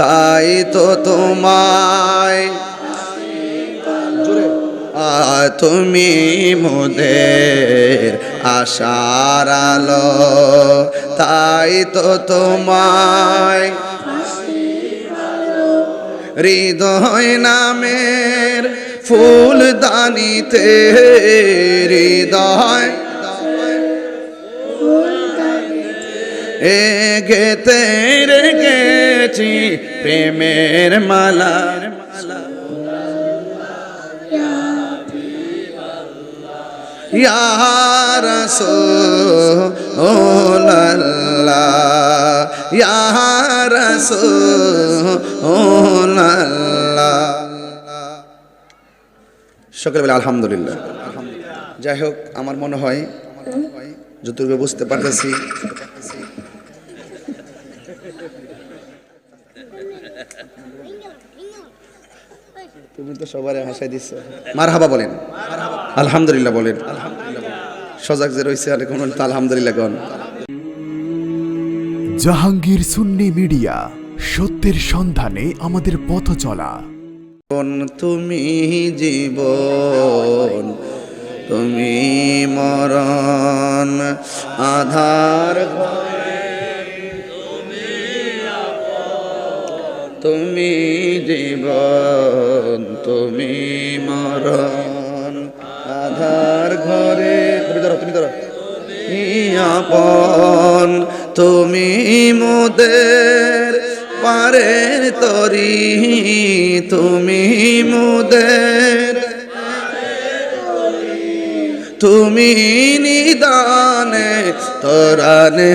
তাই তো তোমায় তুমি মোদের আশার আলো। তাই তো তোমায় হৃদয় নামের ফুল দানিতে, হৃদয় এ গেতে রেগেছি প্রেমের মালা। Ya Rasulallah Ya Rasulallah সকলে বলে আলহামদুলিল্লাহ। যাই হোক, আমার মনে হয় যতটুকু বুঝতে পারতেছি তুমি তো সবারে হাসাই দিচ্ছ মার হাবা বলেন। আলহামদুলিল্লাহ বলেন। সজাগ যে রয়েছে কোন আলহামদুলিল্লাহ গন জাহাঙ্গীর সুন্নি মিডিয়া সত্যের সন্ধানে আমাদের পথ চলা। তুমি জীবন তুমি মরণ আধার ঘরে। তুমি জীবন, তুমি মরণ। আধার ঘরে, তুমি ধরো তুমি ধরো। আপন, তুমি মোদের পারের তরি, তুমি মোদের তুমি নিদানে তোরানে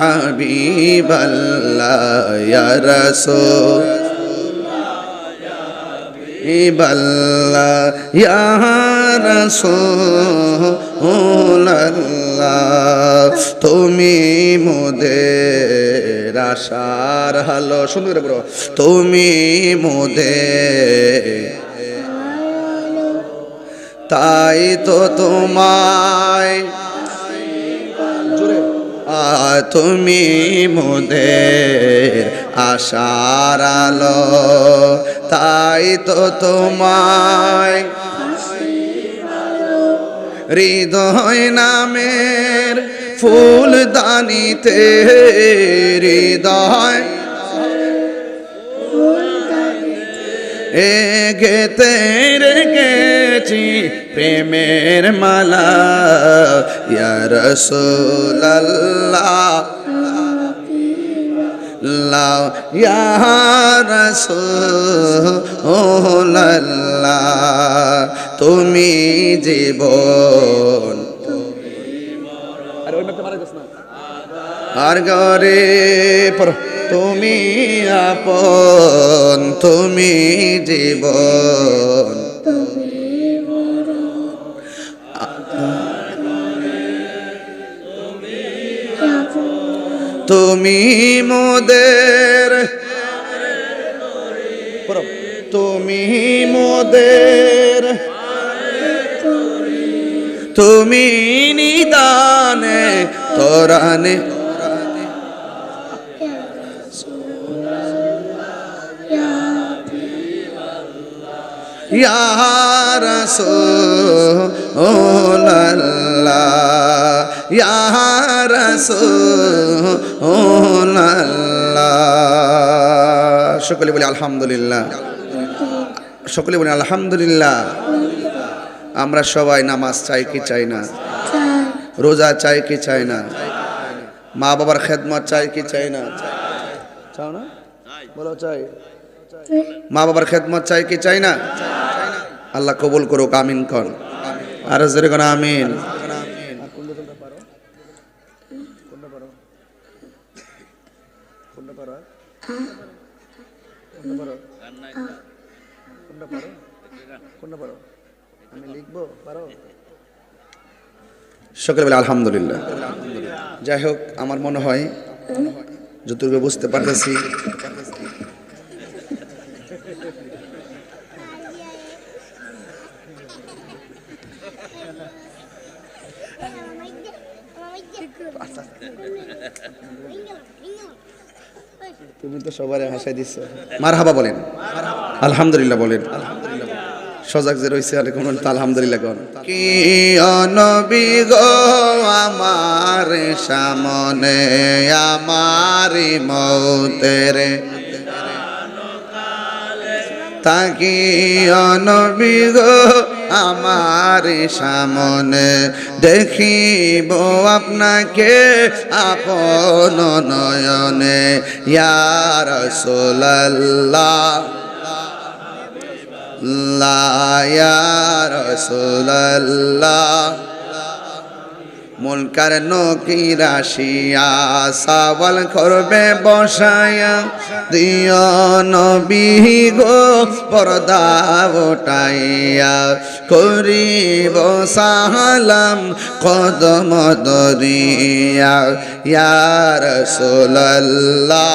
হাবিবাল্লাহ, ইয়া রাসূল ইবাল্লাহ ইয়া রাসূলুল্লাহ, তুমি মোদের আশার হালো সুন্দর করে বলো তুমি মোদের তাই তো তোমায় তুমি মোদের আশার আলো তাই তো তোমায় হৃদয় নামের ফুল দানিতে হৃদয় এ গেতে রেগেছি প্রেমের মালা। ইয়া রাসূলুল্লাহ। লাও তুমি জীবন। আর গরে পর তুমি আপন, তুমি জীবন। তুমি মোদের তুমি মোদের তুমি নিদানে তোরানে। ইয়া রাসূলুল্লাহ। ইয়া সকলে বলি আলহামদুলিল্লাহ। সকলে বলি আলহামদুলিল্লাহ। আমরা সবাই নামাজ চাই কি চাই না? রোজা চাই কি চাই না? মা বাবার খেদমত চাই কি চাই না? চাও না? বলো চাই। মা বাবার খেদমত চাই কি চাই না? আল্লাহ কবুল করুক, আমিন কন। আর জোরে কোন, আমিন। আমি লিখব? পারো সকলে বলে আলহামদুলিল্লাহ। যাই হোক আমার মনে হয় যতটুকু বুঝতে পারতেছি তুমি তো সবার হাসাই দিচ্ছ মার হাবা বলেন। আলহামদুলিল্লাহ বলেন। সজাগ যে রয়েছে আর কোন আলহামদুলিল্লাহ কোন। কি অনবী গো, আমার সামনে আমার মৌতের তাকি অনবী গো আমার সামনে দেখিব আপনাকে আপন নয়নে ইয়ার সোল্লাহ রসুল্লাহ মুলকার নকির আসিয়া, সাওয়াল করবে বসায়া। দিয় নবী গো, পর্দা ওটাইয়া করিব সালাম, কদম দরিয়া ইয়ার সোল্লাহ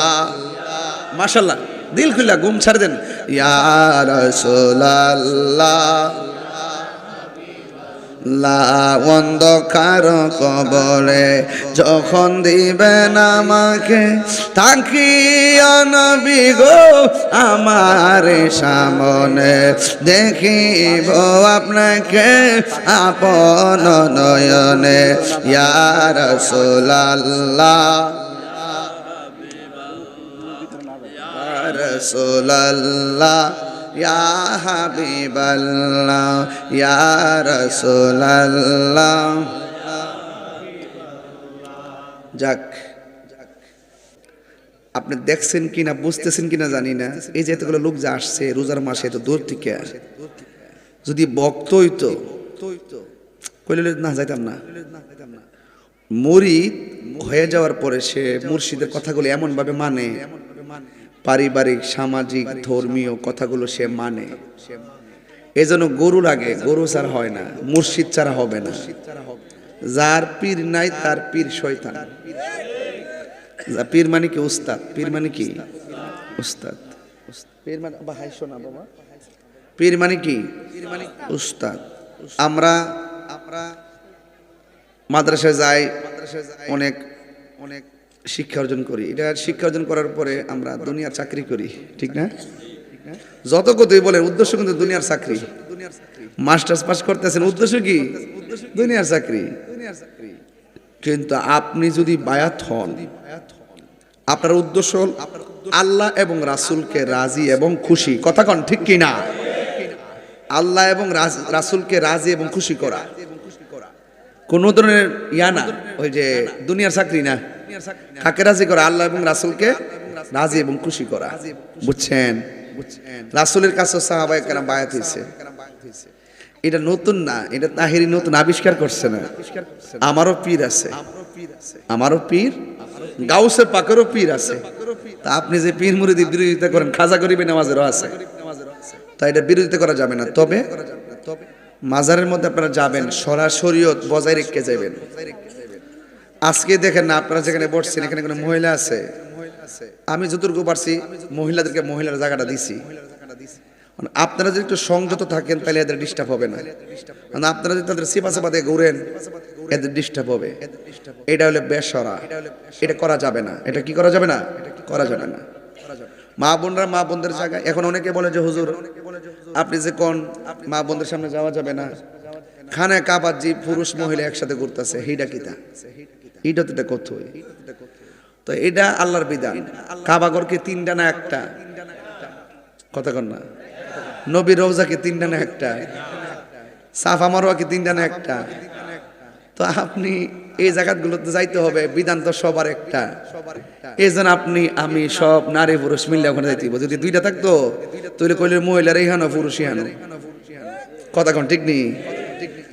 মাশাল্লাহ দিল খুল্লা গুম ছাড় দেন। ইয়ার সোল্লাহ লা অন্ধকার কবরে যখন দিবেন আমাকে তাকি অনবি গো আমার সামনে। দেখিব আপনাকে আপন নয়নে ইয়ার সোলাল্লাহ রসোল্লাহ ইয়া হাবিবাল্লাহ ইয়া রসোল্লাহ যাক, আপনি দেখছেন কিনা, বুঝতেছেন কিনা জানি না। এই যে এতগুলো লোক যে আসছে, রোজার মাসে এত দূর থেকে। যদি বক্ত হইতো, কইলে না, যাইতাম না। মরিদ হয়ে যাওয়ার পরে সে মুর্শিদের কথাগুলো এমন ভাবে মানে। পারিবারিক সামাজিক ধর্মীয় কথাগুলো সে মানে। এই এজন্য গরু লাগে গরু ছাড়া হয় না মুর্শিদ ছাড়া হবে না। যার পীর নাই তার পীর শয়তান। যা পীর মানে কি উস্তাদ? পীর মানে কি? উস্তাদ। পীর মানে হাই শোনা বাবা। পীর মানে কি? উস্তাদ। আমরা আমরা মাদ্রাসায় যাই অনেক অনেক শিক্ষা অর্জন করি। এটা শিক্ষা অর্জন করার পরে আমরা দুনিয়ার চাকরি করি, ঠিক না? যত কতই বলেন, উদ্দেশ্য কিন্তু দুনিয়ার চাকরি। মাস্টার্স পাস করতেছেন, উদ্দেশ্য কি? দুনিয়ার চাকরি। কিন্তু আপনি যদি বায়াত হন, আপনার উদ্দেশ্য হল আল্লাহ এবং রাসূলকে রাজি এবং খুশি। কথা কন, ঠিক কি না আল্লাহ এবং রাসুলকে রাজি এবং খুশি করা। কোন ধরনের ইয়া না, ওই যে দুনিয়ার চাকরি না? কাকে রাজি করা, আল্লাহ এবং রাসূলকে রাজি এবং খুশি করা। বুঝছেন? রাসূলের কাছে সাহাবায়ে কেরাম বায়াত হয়েছে এটা নতুন না, এটা তাহিরি নতুন, আবিষ্কার করছে না। আমারও পীর আছে। আমারও পীর গাউসে পাকেরও পীর আছে। তা আপনি যে পীর মুরিদি বিরোধিতা করেন, খাজা গরিবে নামাজেরও আছে। তা এটা বিরোধিতা করা যাবে না। তবে মাজারের মধ্যে আপনারা যাবেন সরাসরিয়ত বজায় রেখে যাবেন। আজকে দেখেন না, আপনারা যেখানে বসছেন, এখানে কোনো মহিলা আছে? আমি যতটুকু পারছি, মহিলাদেরকে মহিলার জায়গাটা দিছি। মানে আপনারা যদি একটু সংযত থাকেন, তাহলে এদের ডিস্টার্ব হবে না। মানে আপনারা যদি তাদের সিপা চাপা দিয়ে ঘুরেন, এদের ডিস্টার্ব হবে। এটা হলে বেসরা। এটা করা যাবে না। এটা কি করা যাবে না? করা যাবে না। মা বোনরা মা বোনদের জায়গায় এখন অনেকে বলে যে, হুজুর, আপনি যে কোন মা বোনদের সামনে যাওয়া যাবে না? খানে কাবার জি পুরুষ মহিলা একসাথে ঘুরতেছে হিডা কিতা হিডা তো এটা কত? তো এটা আল্লাহর বিধান। কাবাগরকে তিনটা না একটা? কথা না। নবী তিনটা না একটা? সাফা মারোয়াকে তিনটা না একটা? তো আপনি এই জায়গাগুলোতে যাইতে হবে, বিধান তো সবার একটা। এই জন্য আপনি, আমি সব নারী পুরুষ মিললে ওখানে যাইতে। যদি দুইটা থাকতো, তাহলে কইলে মহিলার ইহানো পুরুষ ইহানো কথা কোন, ঠিক নেই?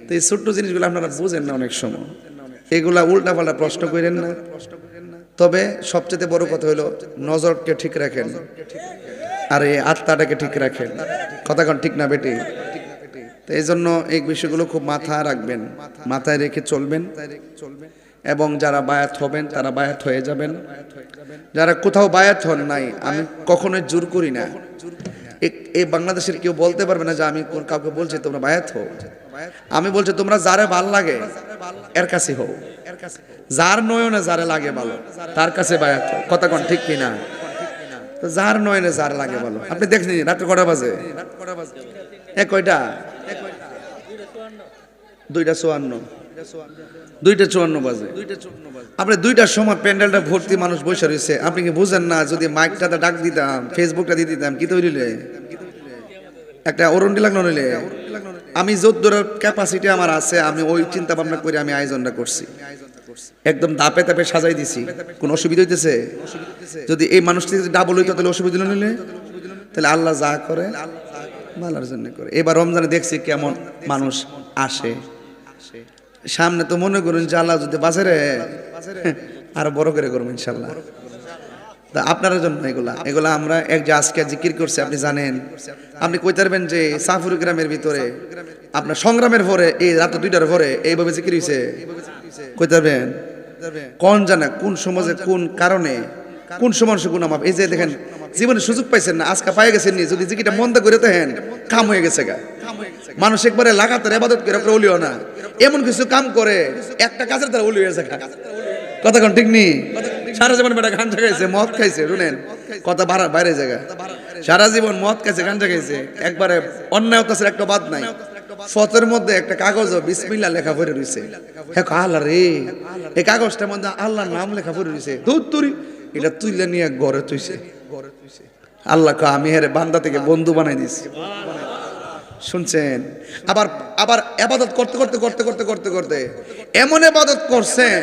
তো এই ছোট্ট জিনিসগুলো আপনারা বুঝেন না অনেক সময়। এগুলা উল্টা পাল্টা প্রশ্ন করেন না। তবে সবচেয়ে বড় কথা হলো, নজরকে ঠিক রাখেন। আর এই আত্মাটাকে ঠিক রাখেন। কথা কোন ঠিক না বেটি? তো এই জন্য এই বিষয়গুলো খুব মাথায় রাখবেন। মাথায় রেখে চলবেন। এবং যারা বায়াত হবেন, তারা বায়াত হয়ে যাবেন। যারা কোথাও বায়াত হন নাই, আমি কখনোই জোর করি না। এই বাংলাদেশের কেউ বলতে পারবে না যে আমি কোন কাউকে বলছি, তোমরা বায়াত হও। আমি বলছি, তোমরা যারে ভালো লাগে, এর কাছে হও। যার নয়নে যারে লাগে ভালো তার কাছে বায়াত কথা কোন ঠিক কিনা? তো যার নয়নে যার লাগে ভালো আপনি দেখছেন রাত্রে কটা বাজে? এ কয়টা? দুইটা চুয়ান্ন। দুইটা চুয়ান্ন বাজে। আপনি দুইটার সময় প্যান্ডেলটা ভর্তি মানুষ বসে রয়েছে। আপনি কি বুঝেন না যদি মাইকটাতে ডাক দিতাম ফেসবুকটা দিয়ে দিতাম কি তৈরিলে একটা অরুণটি লাগল নিলে আমি যদ্দূর ক্যাপাসিটি আমার আছে আমি ওই চিন্তা ভাবনা করে আমি আয়োজনটা করছি। একদম দাপে তাপে সাজাই দিছি। কোন অসুবিধা হইতেছে? যদি এই মানুষটি যদি ডাবল হইতো তাহলে অসুবিধা নিলে তাহলে আল্লাহ যা করে ভালোর জন্য করে। এবার রমজানে দেখছি কেমন মানুষ আসে। সামনে তো মনে করুন যে আল্লাহ যদি বাজারে আরও বড় করে করব ইনশাল্লাহ। তা আপনার জন্য এগুলা এগুলা আমরা এক যে আজকে জিকির করছি, আপনি জানেন। আপনি কইতে পারবেন যে সাফুর গ্রামের ভিতরে, আপনার সংগ্রামের পরে এই রাত দুইটার পরে এইভাবে জিকির হয়েছে কইতে পারবেন কোন জানে, কোন সমাজে, কোন কারণে, কোন সময় কোন আমাপ এই যে দেখেন, জীবনে সুযোগ পাইছেন না, আজকে পাই গেছেন নি, যদি জিকিরটা মন্দ করে দেখেন, কাম হয়ে গেছে গা। মানুষ একবারে লাগাতার এবাদত করে উলিও না। এমন কিছু কাম করে, একটা কাজের দ্বারা উলি হয়েছে। কথা কোন ঠিক নেই সারা জীবন বেটা গান খাইছে মদ খাইছে, শুনেন? কথা বাড়া বাইরে জায়গা সারা জীবন মদ খাইছে, গান খাইছে একবারে অন্যায় অত্যাচার একটা বাদ নাই। ফতের মধ্যে একটা কাগজ বিসমিল্লা লেখা পড়ে রইছে। হ্যাঁ আল্লাহ রে? এই কাগজটার মধ্যে আল্লাহর নাম লেখা পড়ে রইছে। দূর তুরি, এটা তুইলে নিয়ে ঘরে তুইছে। আল্লাহ আমি হেরে বান্দা থেকে বন্ধু বানাই দিছি। শুনছেন? আবার আবার আবাদত করতে করতে করতে করতে করতে করতে। এমন আবাদত করছেন,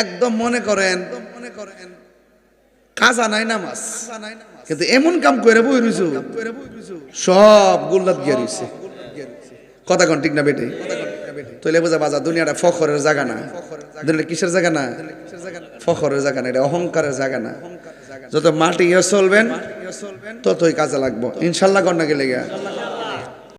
একদম মনে করেন, কাজা নাই নামাজ। কিন্তু এমন কাম করে বই রইছু সব গুল্লাত গিয়ে রইছে। কথা কোন ঠিক না বেটে? তৈলে বোঝা বাজা, দুনিয়াটা ফখরের জায়গা না। দুনিয়াটা কিসের জায়গা না? ফখরের জায়গা না, এটা অহংকারের জায়গা না। যত মাটি ইয়ে চলবেন, ততই কাজে লাগবো। ইনশাল্লাহ গেলে গিয়া।